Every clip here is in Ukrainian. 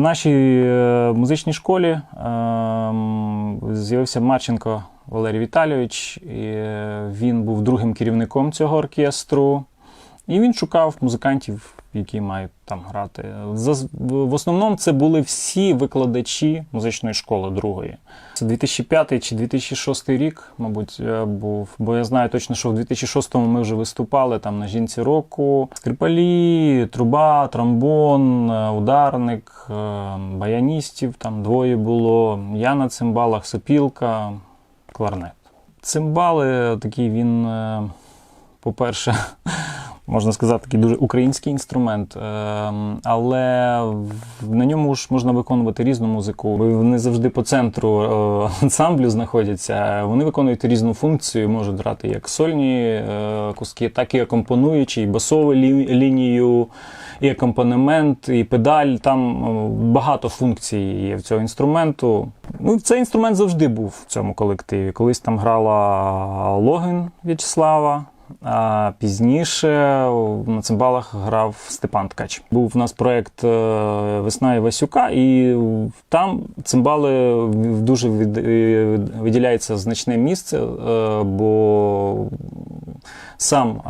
Нашій е, музичній школі е, з'явився Марченко Валерій Віталійович. І е, він був другим керівником цього оркестру. І він шукав музикантів, які мають там грати. В основному це були всі викладачі музичної школи другої. Це 2005 чи 2006 рік, мабуть, був. Бо я знаю точно, що в 2006-му ми вже виступали там на жінці року. Скрипалі, труба, тромбон, е, ударник, е, баяністів там двоє було. Я на цимбалах, сопілка, кларнет. Цимбали такий він, е, по-перше, можна сказати, такий дуже український інструмент, е, але на ньому ж можна виконувати різну музику. Вони завжди по центру е, ансамблю знаходяться. Вони виконують різну функцію, можуть грати як сольні е, куски, так і акомпонуючі, і басову лі- лінію, і акомпанемент, і педаль. Там е, багато функцій є в цього інструменту. Ну, цей інструмент завжди був в цьому колективі. Колись там грала Логін В'ячеслава. А пізніше на цимбалах грав Степан Ткач. Був у нас проект е, Весна Івасюка, і там цимбали дуже від- е, виділяється значне місце, е, бо сам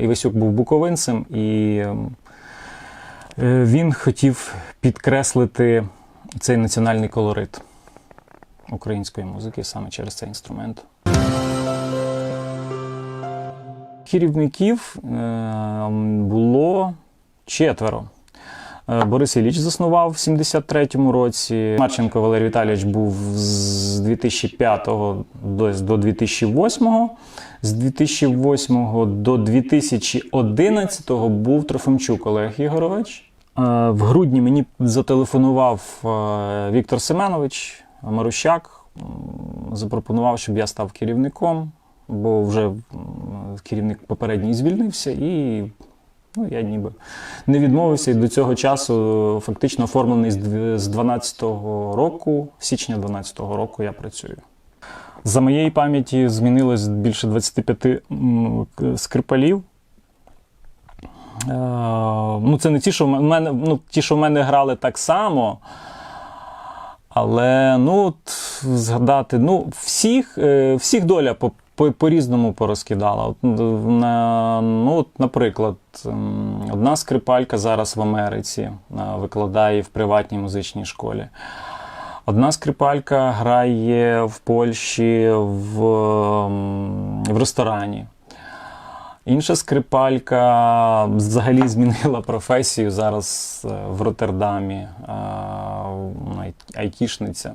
Івасюк був буковинцем, і він хотів підкреслити цей національний колорит української музики саме через цей інструмент. Керівників е, було четверо. Е, Борис Ілліч заснував в 73-му році. Марченко Валерій Віталійович був з 2005 до, до 2008. З 2008 до 2011 був Трофимчук Олег Ігорович. Е, В грудні мені зателефонував Віктор Семенович Марущак, запропонував, щоб я став керівником, бо вже керівник попередній звільнився, і ну, я ніби не відмовився. І до цього часу фактично оформлений з дв- з 12-го року, січня 12-го року я працюю. За моєї пам'яті змінилось більше 25 скрипалів. Е, ну, це не ті, що в мене, ну, ті, що в мене грали так само. Але ну, згадати, ну, всіх, е, всіх доля по, по, по-різному порозкидала. От, на, ну, от, наприклад, одна скрипалька зараз в Америці е, викладає в приватній музичній школі. Одна скрипалька грає в Польщі в, в ресторані. Інша скрипалька взагалі змінила професію зараз е, в Роттердамі, е, айтішниця.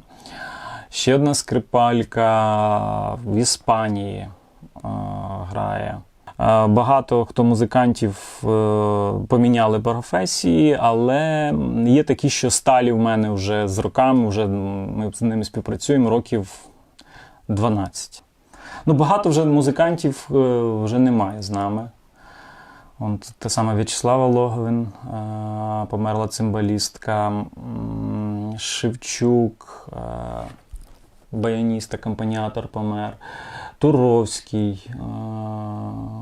Ще одна скрипалька в Іспанії е, грає. Е, Багато хто музикантів е, поміняли професії, але є такі, що сталі в мене вже з роками, вже ми з ними співпрацюємо років 12. Ну, багато вже музикантів вже немає з нами. От, та сама В'ячеслава Логовин, померла цимбалістка, Шевчук, баяніст, акомпаніатор помер, Туровський, е,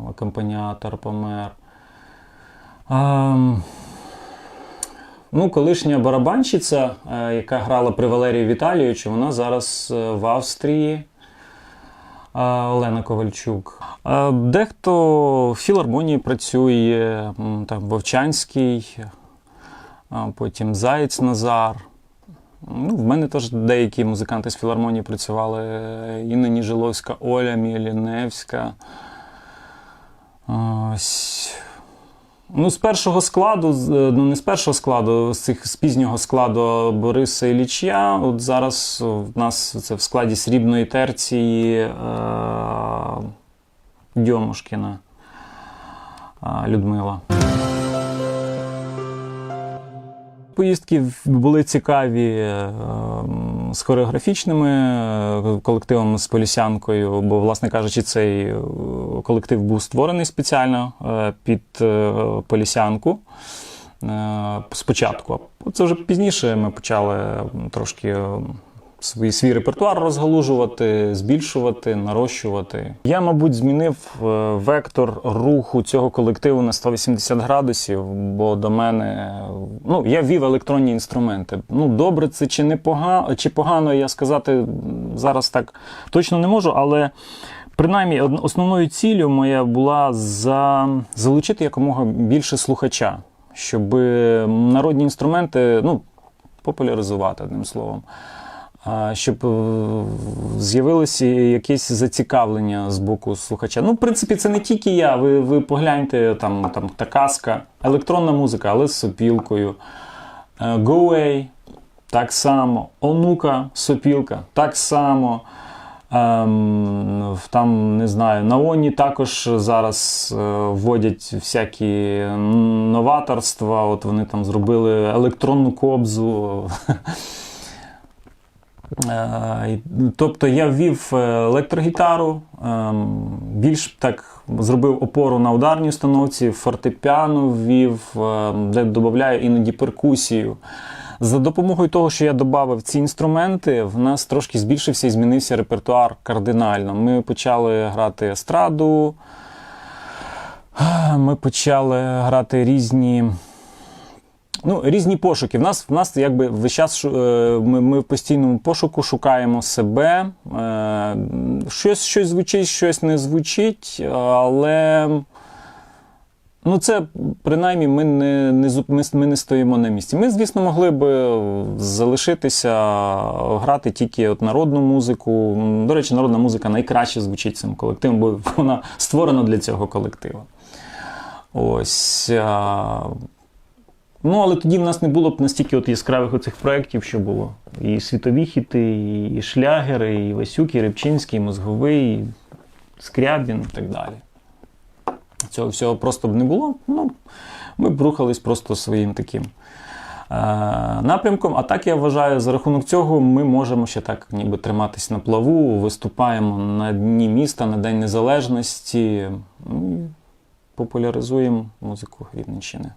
акомпаніатор помер. Ем, Ну, колишня барабанщиця, е, яка грала при Валерії Віталійовичу, вона зараз е, в Австрії. Олена Ковальчук. Дехто в філармонії працює, там Вовчанський, потім Заєць Назар. Ну, в мене теж деякі музиканти з філармонії працювали. Інна Ніжиловська, Оля Міліневська. Ось. Ну, з першого складу, ну не з першого складу, з цих з пізнього складу Бориса Іллічя. От зараз в нас це в складі срібної терції е- Дьомушкіна е, Людмила. Поїздки були цікаві е, з хореографічними е, колективом з Полісянкою, бо, власне кажучи, цей е, колектив був створений спеціально під Полісянку. Спочатку. Це вже пізніше ми почали трошки свій, свій репертуар розгалужувати, збільшувати, нарощувати. Я, мабуть, змінив е, вектор руху цього колективу на 180 градусів, бо до мене ну, я вів електронні інструменти. Ну, добре, це чи не погано, чи погано, я сказати зараз так точно не можу, але. Принаймні, основною ціллю моя була за, залучити якомога більше слухача, щоб народні інструменти ну, популяризувати одним словом. Щоб е, з'явилося якесь зацікавлення з боку слухача. Ну, в принципі, це не тільки я. Ви, ви погляньте, там, там та казка, електронна музика, але з сопілкою. Away так само. Онука, сопілка так само. Ем, там, не знаю, на ОНІ також зараз е, вводять всякі новаторства. От вони там зробили електронну кобзу. Е, Тобто я ввів е, електрогітару, ем, більш так зробив опору на ударній установці, фортепіано ввів, ем, де додаю іноді перкусію. За допомогою того, що я додав ці інструменти, в нас трошки збільшився і змінився репертуар кардинально. Ми почали грати естраду, ми почали грати різні. Ну, різні пошуки. В нас, в нас якби весь час е, ми, ми в постійному пошуку шукаємо себе. Е, Щось, щось звучить, щось не звучить, але ну, це принаймні ми не, не, ми, ми не стоїмо на місці. Ми, звісно, могли би залишитися, грати тільки от народну музику. До речі, народна музика найкраще звучить цим колективом, бо вона створена для цього колективу. Ось. Ну, але тоді в нас не було б настільки от яскравих оцих проєктів, що було. І світові хіти, і шлягери, і Васюк, і Рибчинський, і Мозговий, і Скрябін і так далі. Цього всього просто б не було. Ну, ми б рухались просто своїм таким е, напрямком. А так я вважаю, за рахунок цього ми можемо ще так ніби триматись на плаву, виступаємо на Дні міста, на День Незалежності. Ну, і популяризуємо музику Рівненщини.